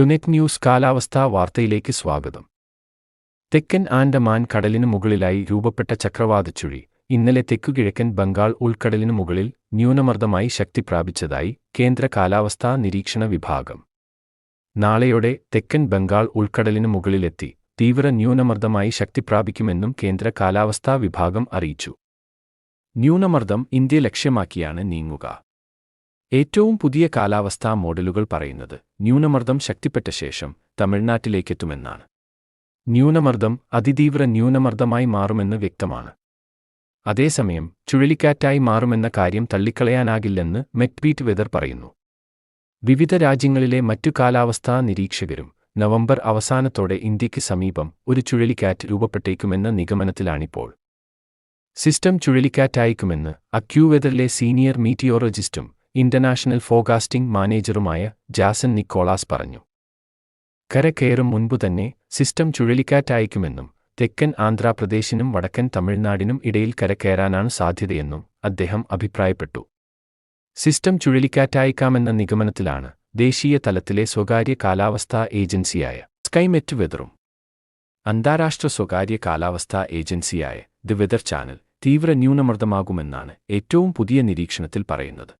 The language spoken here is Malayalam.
ടുനെറ്റ് ന്യൂസ് കാലാവസ്ഥാ വാർത്തയിലേക്ക് സ്വാഗതം. തെക്കൻ ആൻഡമാൻ കടലിനു മുകളിലായി രൂപപ്പെട്ട ചക്രവാതച്ചുഴി ഇന്നലെ തെക്കുകിഴക്കൻ ബംഗാൾ ഉൾക്കടലിനു മുകളിൽ ന്യൂനമർദ്ദമായി ശക്തി പ്രാപിച്ചതായി കേന്ദ്ര കാലാവസ്ഥാ നിരീക്ഷണ വിഭാഗം. നാളെയോടെ തെക്കൻ ബംഗാൾ ഉൾക്കടലിനു മുകളിലെത്തി തീവ്ര ന്യൂനമർദ്ദമായി ശക്തി പ്രാപിക്കുമെന്നും കേന്ദ്ര കാലാവസ്ഥാ വിഭാഗം അറിയിച്ചു. ന്യൂനമർദ്ദം ഇന്ത്യ ലക്ഷ്യമാക്കിയാണ് നീങ്ങുക. ഏറ്റവും പുതിയ കാലാവസ്ഥാ മോഡലുകൾ പറയുന്നത് ന്യൂനമർദ്ദം ശക്തിപ്പെട്ട ശേഷം തമിഴ്നാട്ടിലേക്കെത്തുമെന്നാണ്. ന്യൂനമർദ്ദം അതിതീവ്ര ന്യൂനമർദ്ദമായി മാറുമെന്ന് വ്യക്തമാണ്. അതേസമയം ചുഴലിക്കാറ്റായി മാറുമെന്ന കാര്യം തള്ളിക്കളയാനാകില്ലെന്ന് മെറ്റ്ബീറ്റ് വെതർ പറയുന്നു. വിവിധ രാജ്യങ്ങളിലെ മറ്റു കാലാവസ്ഥാ നിരീക്ഷകരും നവംബർ അവസാനത്തോടെ ഇന്ത്യയ്ക്ക് സമീപം ഒരു ചുഴലിക്കാറ്റ് രൂപപ്പെട്ടേക്കുമെന്ന നിഗമനത്തിലാണിപ്പോൾ. സിസ്റ്റം ചുഴലിക്കാറ്റായിക്കുമെന്ന് അക്യൂവെതറിലെ സീനിയർ മീറ്റിയോളജിസ്റ്റും ഇന്റർനാഷണൽ ഫോർകാസ്റ്റിംഗ് മാനേജറുമായ ജാസൻ നിക്കോളാസ് പറഞ്ഞു. കര കയറും മുൻപു തന്നെ സിസ്റ്റം ചുഴലിക്കാറ്റയക്കുമെന്നും തെക്കൻ ആന്ധ്രാപ്രദേശിനും വടക്കൻ തമിഴ്നാടിനും ഇടയിൽ കരകയറാനാണ് സാധ്യതയെന്നും അദ്ദേഹം അഭിപ്രായപ്പെട്ടു. സിസ്റ്റം ചുഴലിക്കാറ്റയക്കാമെന്ന നിഗമനത്തിലാണ് ദേശീയ തലത്തിലെ സ്വകാര്യ കാലാവസ്ഥാ ഏജൻസിയായ സ്കൈമെറ്റ് വെതറും. അന്താരാഷ്ട്ര സ്വകാര്യ കാലാവസ്ഥാ ഏജൻസിയായ ദി വെതർ ചാനൽ തീവ്ര ന്യൂനമർദ്ദമാകുമെന്നാണ് ഏറ്റവും പുതിയ നിരീക്ഷണത്തിൽ പറയുന്നത്.